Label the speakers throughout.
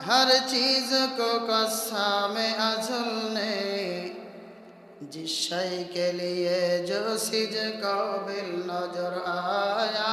Speaker 1: हर चीज को कस्सा में अझुलने जिस शय के लिए जो सिज काबिल नजर आया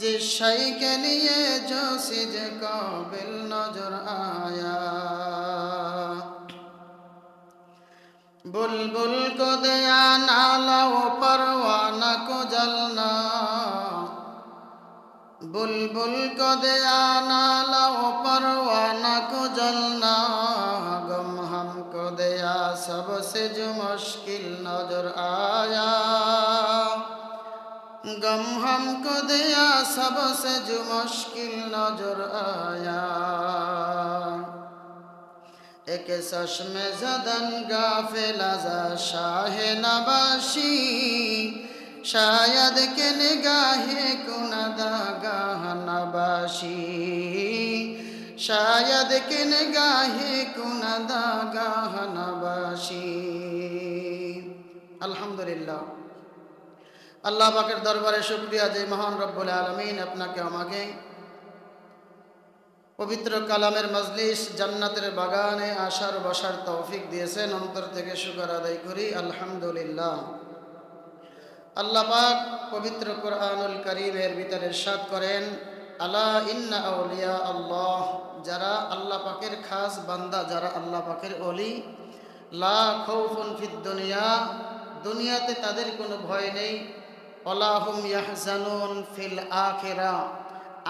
Speaker 1: जिस शय के लिए जो सिज काबिल नजर आया बुलबुल को दया नाला वो परवाना को जलना بلبل کو دیا نہ لو پروانہ کو جلنا غم ہم کو دیا سب سے جو مشکل نظر آیا غم ہم کو دیا سب سے جو مشکل نظر آیا ایک چشم زدن گافل ازا شاہ نباشی শায়াদ কে নিগাহে কুনাদা গাহনাবাসি শায়াদ কে নিগাহে কুনাদা গাহনাবাসি আলহামদুলিল্লাহ আল্লাহ পাকের দরবারে শুক্রিয়া যে মহান রব্বুল আলমিন আপনাকে আমাকে পবিত্র কালামের মজলিস জান্নাতের বাগানে আসার বসার তৌফিক দিয়েছেন অন্তর থেকে শুকর আদায় করি। আলহামদুলিল্লাহ। আল্লাহ পাক পবিত্র কোরআনুল করিমের ভিতরে সাত করেন, আলা ইন্না আউলিয়া আল্লাহ যারা আল্লাহ পাকের খাস বান্দা, যারা আল্লাহ পাকের অলি লা খৌফুন ফিদ দুনিয়া দুনিয়াতে তাদের কোনো ভয় নেই। অলাহুম ইয়াহজানুন ফিল আখেরা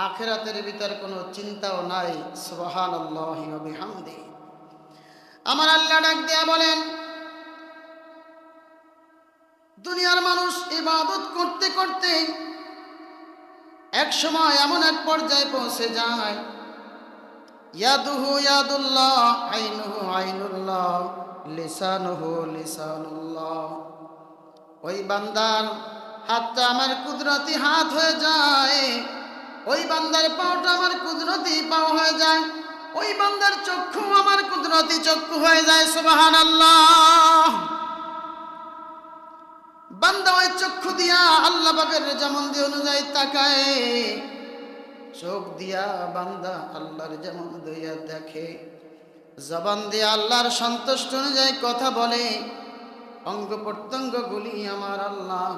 Speaker 1: আখেরাতের ভিতর কোনো চিন্তাও নাই। সুবাহান আল্লাহ বিহামদি। আমার আল্লাহ ডাক দিয়া বলেন দুনিয়ার মানুষ ইবাদত করতে করতে এক সময় এমন এক পর্যায়ে পৌঁছে যায়। ইয়াদুহু ইয়াদুল্লাহ আইনুল্লাহ লিসানুল্লাহ। ওই বান্দার হাতটা আমার কুদরতি হাত হয়ে যায়। ওই বান্দার পাওটা আমার কুদরতি পাও হয়ে যায়। ওই বান্দার চক্ষু আমার কুদরতি চক্ষু হয়ে যায় সুবাহান আল্লাহ বান্দা চক্ষু দিয়া আল্লাহ বাগের যেমন দিয়ে অনুযায়ী তাকায়। চোখ দিয়া বান্দা আল্লাহর যেমন দইয়া দেখে। জবান দিয়ে আল্লাহর সন্তুষ্ট অনুযায়ী কথা বলে। অঙ্গ প্রত্যঙ্গগুলি আমার আল্লাহ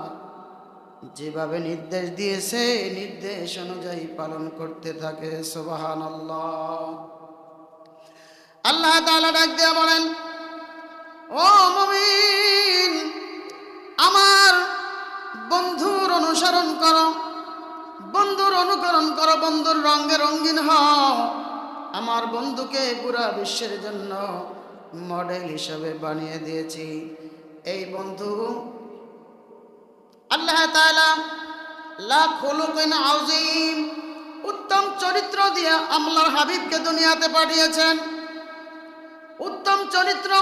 Speaker 1: যেভাবে নির্দেশ দিয়েছে, নির্দেশ অনুযায়ী পালন করতে থাকে সোবাহান আল্লাহ আল্লাহ তাআলা ডাক দিয়া বলেন, ও মুমিন! আমার বন্ধুর অনুসরণ করো, বন্ধুর অনুকরণ করো, বন্ধুর রঙে রঙিন হও। আমার বন্ধুকে পুরা বিশ্বের জন্য মডেল হিসাবে বানিয়ে দিয়েছি। এই বন্ধু আল্লাহ আযীম, উত্তম চরিত্র দিয়ে আমলার হাবিবকে দুনিয়াতে পাঠিয়েছেন। উত্তম চরিত্র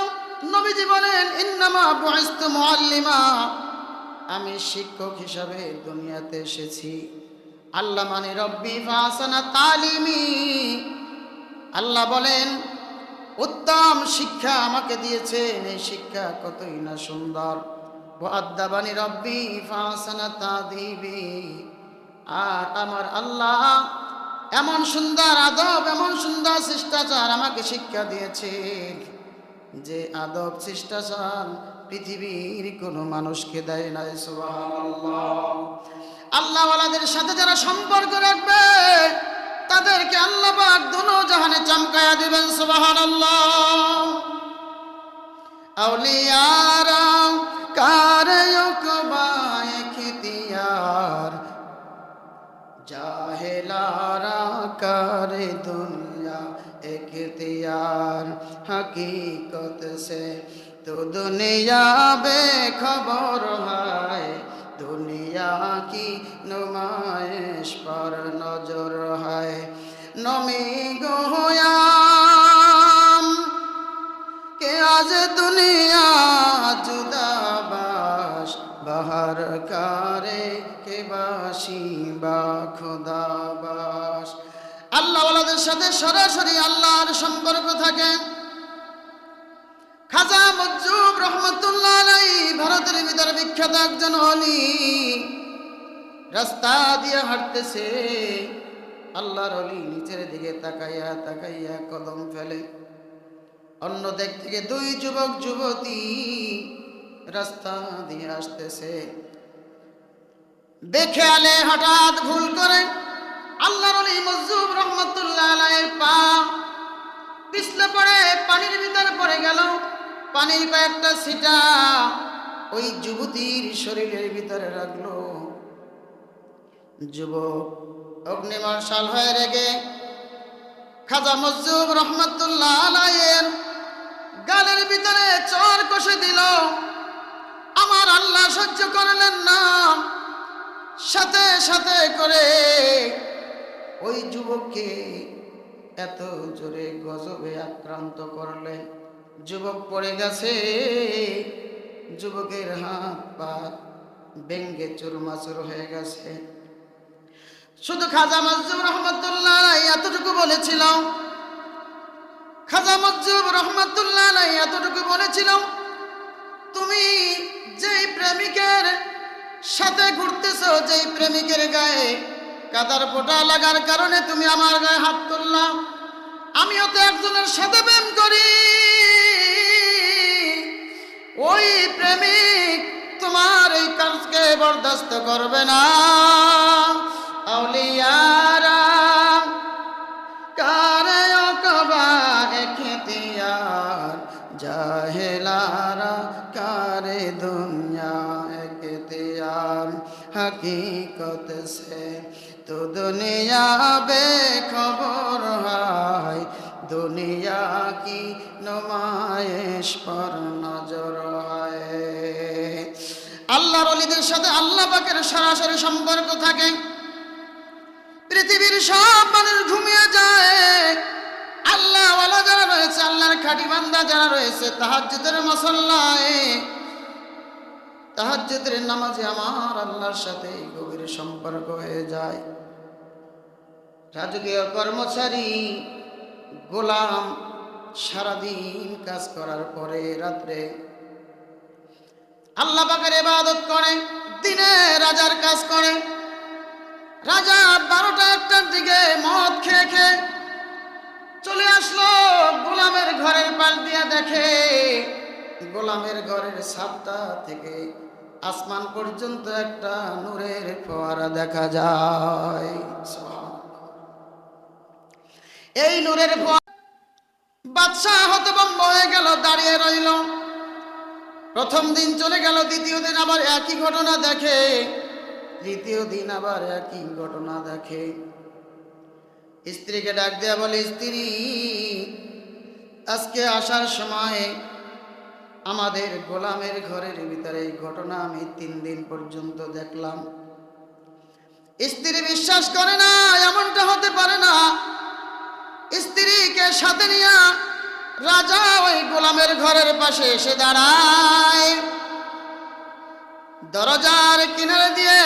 Speaker 1: নবীজি বলেন, ইন্নামা বুইস্তু মুআল্লিমা। আমি শিক্ষক হিসাবে দুনিয়াতে এসেছি। আল্লাহ মানে রব্বি ফাসানা তালিমি। আল্লাহ বলেন, উত্তম শিক্ষা আমাকে দিয়েছেন, এই শিক্ষা কতই না সুন্দর। ও রব্বি ফাসানা তাদিবি। আর আমার আল্লাহ এমন সুন্দর আদব, এমন সুন্দর শিষ্টাচার আমাকে শিক্ষা দিয়েছেন। যে আদব, শিষ্টাচার পৃথিবীর কোনো মানুষকে দেয় নাই আল্লাহওয়ালাদের সাথে যারা সম্পর্ক রাখবে, তাদেরকে আল্লাহ পাক দুনো জাহানে চমকায়া দিবেন, সুবহানাল্লাহ। আউলিয়ারা, কার ইকবায় খিতিয়ার? জাহেলারা, করে দুনিয়া ইয়ার হকিকত সে। তো দুনিয়া বে খবর হয়, দুনিয়া কি নমায়েশ পর নজর হয়। নমি গোয়াম কে আজ দুনিয়া জুদা বাস বাহার কারে কে বাসি বা খোদা সাথে সরাসরি আল্লাহর সম্পর্ক থাকে। খাজা মজ্জুব রহমতুল্লাহ আলাই ভারতের ভিতরে বিখ্যাত একজন অলি। রাস্তা দিয়ে হাঁটতেছে। আল্লাহর অলি নিচের দিকে তাকাইয়া তাকাইয়া কদম ফেলে। অন্য দিক থেকে দুই যুবক, যুবতী রাস্তা দিয়ে আসতেছে। বেখেয়ালে হঠাৎ ভুল করে আল্লাহর অলি মজুব রহমতুল্লাহ আলাইয়ের পা পিছলে পড়ে, পানির ভিতরে পড়ে গেল। পানির কয়েকটা সিটা ওই যুবতীর শরীরের ভিতরে রাখল। যুবক অগ্নিমর্শাল হয়ে রেগে খাজা মজুব রহমতুল্লাহ আলাইয়ের গালের ভিতরে চর কষে দিল। আমার আল্লাহ সহ্য করলেন না। সাথে সাথে করে ওই যুবককে এত জোরে গজবে আক্রান্ত করলেন যুবক পড়ে গেছে, যুবকের হাত পা ব্যঙ্গে চুরমাচুর হয়ে গেছে। শুধু খাজা মজুব রহমতুল্লাহ এতটুকু বলেছিল। খাজা মজুব রহমতুল্লাহ এতটুকু বলেছিল, তুমি যেই প্রেমিকের সাথে ঘুরতেছ, যেই প্রেমিকের গায়ে কাদার পোটা লাগার কারণে তুমি আমার গায়ে হাত তুললা। আমিও তো একজনের সাথে প্রেম করি। ওই প্রেমিক তোমার এই কাজকে বরদাস্ত করবে না। কারে খেতিয়ার কারে খেতিয়ার হাকিক তো দুনিয়া বে খবর হয়। দুনিয়া কি নমায়েশ পর নজর হয়। আল্লাহর অলিদের সাথে আল্লাহ পাকের সরাসরি সম্পর্ক থাকে। পৃথিবীর সব মানুষ ঘুমিয়ে যায়। আল্লাহওয়ালা যারা রয়েছে, আল্লাহর খাটি বান্দা যারা রয়েছে, তাহাজ্জুদের মসল্লায়। তাহাজ্জুদের নামাজে আমার আল্লাহর সাথে গভীর সম্পর্ক হয়ে যায়। রাজকীয় কর্মচারী, গোলাম সারাদিন কাজ করার পরে রাত্রে আল্লাহ পাকের ইবাদত করে, দিনে রাজার কাজ করে। রাজা বারোটা একটার দিকে মদ খেয়ে খেয়ে চলে আসলো গোলামের ঘরের পাশ দিয়া দেখে গোলামের ঘরের ছাদটা থেকে আসমান পর্যন্ত একটা নূরের ফোয়ারা দেখা যায়। এই নূরের ফোয়ারা বাদশাহ হতভম্ব হয়ে গেল, দাঁড়িয়ে রইল। প্রথম দিন চলে গেল, দ্বিতীয় দিন আবার একই ঘটনা দেখে। তৃতীয় দিন আবার একই ঘটনা দেখে। স্ত্রীকে ডাক দেয়া বলে, স্ত্রী, আজকে আসার সময় আমাদের গোলামের ঘরের ভিতরে এই ঘটনা আমি তিন দিন পর্যন্ত দেখলাম। স্ত্রী বিশ্বাস করে না, এমনটা হতে পারে না। স্ত্রীকে সাথে নিয়ে রাজা ওই গোলামের ঘরের পাশে এসে দাঁড়ায়। দরজার কিনারে দিয়ে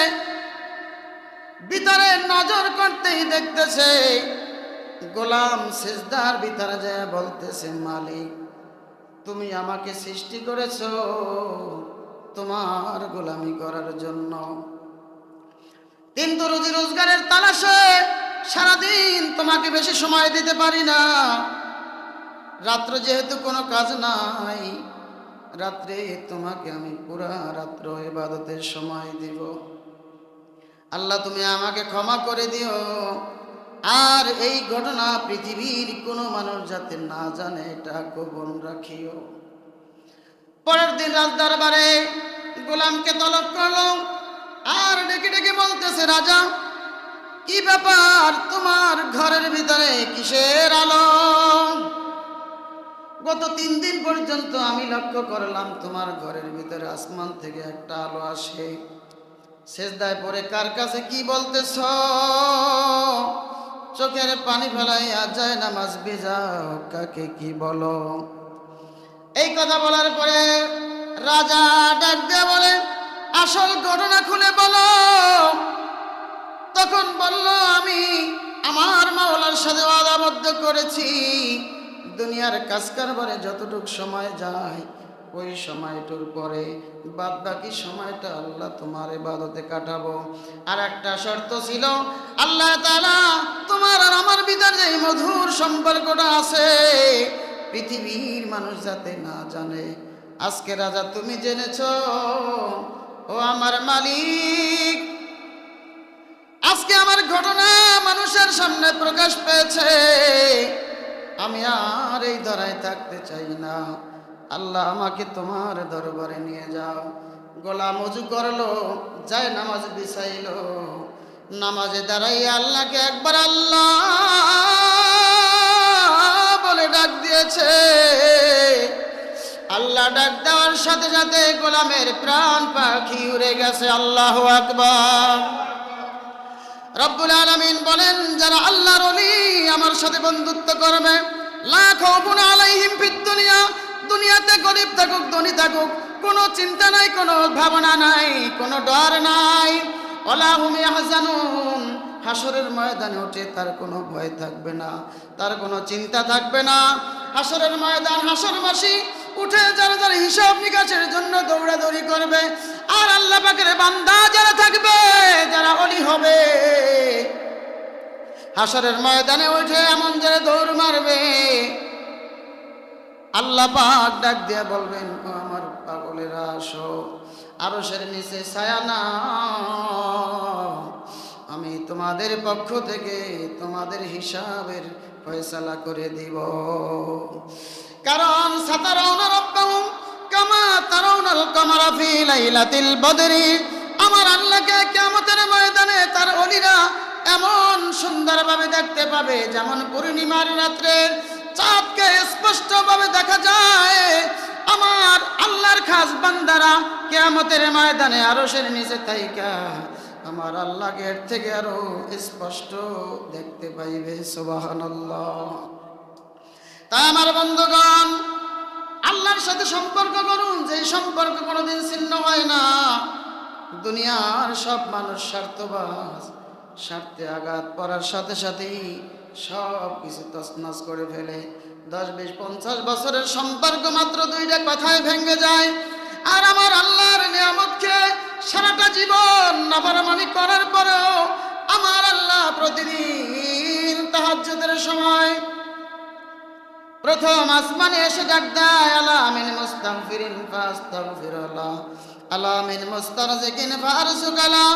Speaker 1: ভিতরে নজর করতেই দেখতেছে, গোলাম সেজদার ভিতরে যায় বলতেছে, মালিক, তুমি আমাকে সৃষ্টি করেছ তোমার গোলামি করার জন্য। কিন্তু রুজি রোজগারের তালাশে সারাদিন তোমাকে বেশি সময় দিতে পারি না। রাত্র যেহেতু কোনো কাজ নাই, রাত্রে তোমাকে আমি পুরা রাত্র এবাদতের সময় দিব। আল্লাহ, তুমি আমাকে ক্ষমা করে দিও। আর এই ঘটনা পৃথিবীর কোনো মানুষ যাতে না জানে, এটা গোপন রাখিও। পরের দিন রাজ দরবারে গোলামকে তলব করল, আর ডেকে ডেকে বলতেছে, রাজা কি ব্যাপার তোমার ঘরের ভিতরে কিসের আলো? গত তিন দিন পর্যন্ত আমি লক্ষ্য করলাম তোমার ঘরের ভিতরে আসমান থেকে একটা আলো আসে। শেষদায় পরে কার কাছে কি বলতেছ? চোখের পানি ফেলাইয়া যায় নামাজ বেজাও কাকে কি বলো? এই কথা বলার পরে রাজা ডাক দিয়ে বলে, আসল ঘটনা খুলে বলো। তখন বলল, আমি আমার মাওলার সাথে আদাবদ্ধ করেছি। দুনিয়ার কাজ কারবারে যতটুক সময় যায়, ওই সময়টুর পরে বাদ বাকি সময়টা আল্লাহ তোমার ইবাদতে কাটাবো। আর একটা শর্ত ছিল, আল্লাহ তালা তোমার আর আমার ভিতর যে মধুর সম্পর্কটা আছে, পৃথিবীর মানুষ যাতে না জানে। আজকে রাজা তুমি জেনেছ, ও আমার মালিক আজকে আমার ঘটনা মানুষের সামনে প্রকাশ পেয়েছে। আমি আর এই ধরায় থাকতে চাই না। আল্লাহ আমাকে তোমার দরবারে নিয়ে যাও। গোলা মজু করল, যায় নামাজ বিছাইল। নামাজে দাঁড়াই আল্লাহকে একবার আল্লাহ বলে ডাক দিয়েছে। আল্লাহ ডাক দেওয়ার সাথে সাথে গোলামের প্রাণ পাখি উড়ে গেছে। আল্লাহ আকবার। রব্বুল আলামিন বলেন, যারা আল্লাহর ওলি আমার সাথে বন্ধুত্ব করবে লা খাউফুন আলাইহিম দুনিয়া, দুনিয়াতে গরিব থাকুক, ধনী থাকুক, কোনো চিন্তা নাই, কোনো ভাবনা নাই, কোনো ডর নাই। ওলা হুম ইয়াহজানুন। হাসরের ময়দানে উঠে তার কোনো ভয় থাকবে না, তার কোনো চিন্তা থাকবে না। হাসরের ময়দান হাসর মাসি উঠে যারা যারা হিসাব নিকাশের জন্য দৌড়াদৌড়ি করবে আর আল্লাহ পাকের বান্দা যারা থাকবে, যারা অলি হবে হাসরের ময়দানে উঠে এমন যারা দৌড় মারবে। আল্লাহ পাক ডাক দিয়ে বলবেন আমার পাগলেরা, আসো আরও সের নিচে ছায়া না আমি তোমাদের পক্ষ থেকে তোমাদের হিসাবের ফয়সালা করে দিব। কারণ সাতারাউনা রব্বাহুম কামা তারাউনাল কামারা ফি লাইলাতিল বদরি আমার আল্লাহকে কিয়ামতের ময়দানে তার অলিরা এমন সুন্দরভাবে দেখতে পাবে যেমন পূর্ণিমার রাত্রে চাঁদকে স্পষ্টভাবে দেখা যায়। আমার আল্লাহর খাস বান্দারা কিয়ামতের ময়দানে আরও সের নিচে থাইকা আমার আল্লাহকে এর থেকে আরও স্পষ্ট দেখতে পাইবে, সুবহানাল্লাহ। তাই আমার বন্ধুগণ আল্লাহর সাথে সম্পর্ক করুন, যে সম্পর্ক কোনোদিন ছিন্ন হয় না। দুনিয়ার সব মানুষ স্বার্থবাজ, স্বার্থে আঘাত পড়ার সাথে সাথেই সব কিছু তছনছ করে ফেলে। দশ, বিশ, পঞ্চাশ বছরের সম্পর্ক মাত্র দুইটা কথায় ভেঙে যায়। আর আমার আল্লাহর নিয়ামতকে সারাটা জীবন নাফরমানি করার পরেও আমার আল্লাহ প্রতিদিন তাহাজ্জুদের সময় প্রথম আসমানে এসে ডাক দেয়, আলামিন মুস্তাগফিরিন ফাস্তাগফিরুল্লাহ। আলামিন মুস্তারজিকিন ফারসুকালা।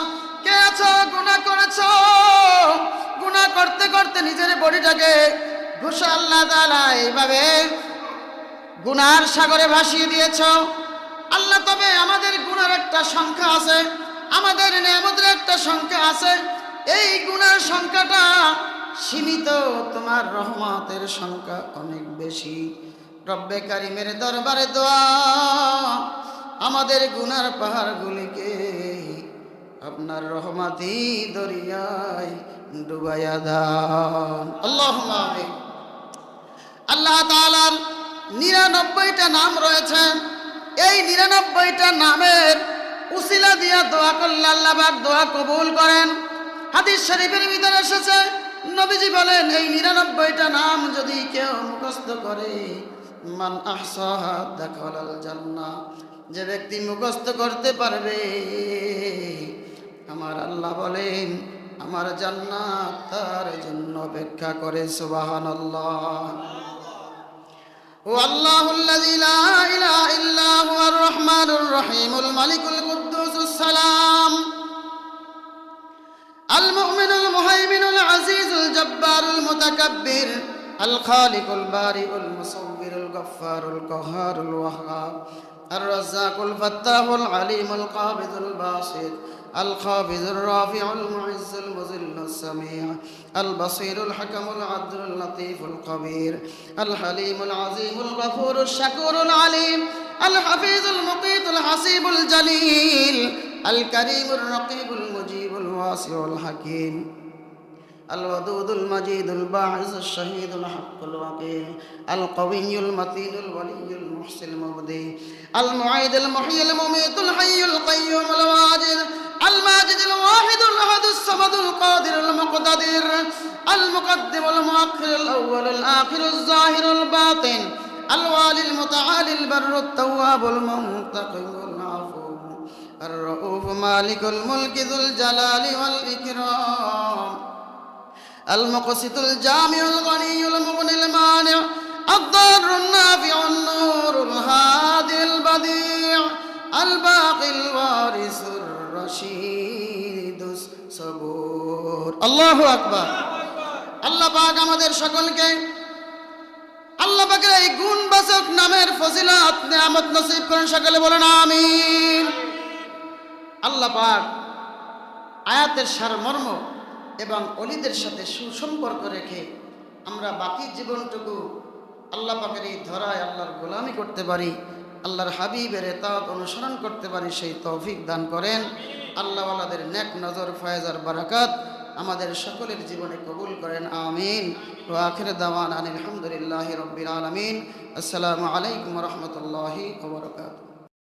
Speaker 1: কে আছো? গুনাহ করেছ? গুনাহ করতে করতে নিজের বডিটাকে ঘুষা আল্লাহ তাআলা এইভাবে গুনার সাগরে ভাসিয়ে দিয়েছ। আল্লাহ, তবে আমাদের গুনার একটা সংখ্যা আছে, আমাদের নিয়ামতের একটা সংখ্যা আছে। এই গুনার সংখ্যাটা সীমিত, তোমার রহমতের সংখ্যা অনেক বেশি। রব্বে কারিমের দরবারে দোয়া, আমাদের গুনার পাহাড়গুলিকে আপনার রহমাতি দরিয়ায় ডুবাইয়া দান। আল্লাহ আল্লাহ তাআলার নিরানব্বইটা নাম রয়েছে। এই নিরানব্বইটা নামের উসিলা দিয়া দোয়া করলে আল্লাহ দোয়া কবুল করেন। হাদিস শরীফের ভিতরে এসেছে নবীজি বলেন, এই নিরানব্বইটা নাম যদি কেউ মুখস্থ করে, মান আহসাহা জান্না যে ব্যক্তি মুখস্থ করতে পারবে, আমার আল্লাহ বলেন, আমার জান্না তার জন্য অপেক্ষা করে সুবাহান ও আল্লাহ রহমানুর الجبار المتكبر الخالق البارئ المصور الغفار القهار الوهاب الرزاق الفتاح العليم القابض الباسط الخافض الرافع المعز المذل السميع البصير الحكم العدل اللطيف الخبير الحليم العظيم الغفور الشكور العليم الحفيظ المقيت الحسيب الجليل الكريم الرقيب المجيب الواسع الحكيم الودود المجيد الباعث الشهيد الحق الوكيل القوي المتين الولي المحسن المبدي المعيد المحيي المميت الحي القيوم الواجد الماجد الواحد الأحد الصمد القادر المقتدر المقدم المؤخر الأول الآخر الظاهر الباطن الوالي المتعالي البر التواب المنتقم العفو الرؤوف مالك الملك ذو الجلال والإكرام المقسط الجامع الغني المغني المانع الضار النافع النور الهادي البديع الباقي الوارث الرشيد الصبور الله أكبر আল্লাহ পাক আমাদের সকলকে আল্লাহ পাকের এই গুণবাচক নামের ফজিলাত নিয়ামত নসিব করেন সকলে বলেন আমিন আল্লাহ পাক আয়াতের সারমর্ম এবং অলিদের সাথে সুসম্পর্ক রেখে আমরা বাকি জীবনটুকু আল্লাহ পাকের এই ধরায় আল্লাহর গোলামি করতে পারি, আল্লাহর হাবিবের এতাত অনুসরণ করতে পারি, সেই তৌফিক দান করেন। আল্লাহওয়ালাদের নেক নজর, ফয়েজার বারাকাত আমাদের সকলের জীবনে কবুল করেন, আমিন। ও আখির দাওয়ান আলহামদুলিল্লাহ রব্বিল আলমিন। আসসালামু আলাইকুম রহমতুল্লাহি ওবরকাত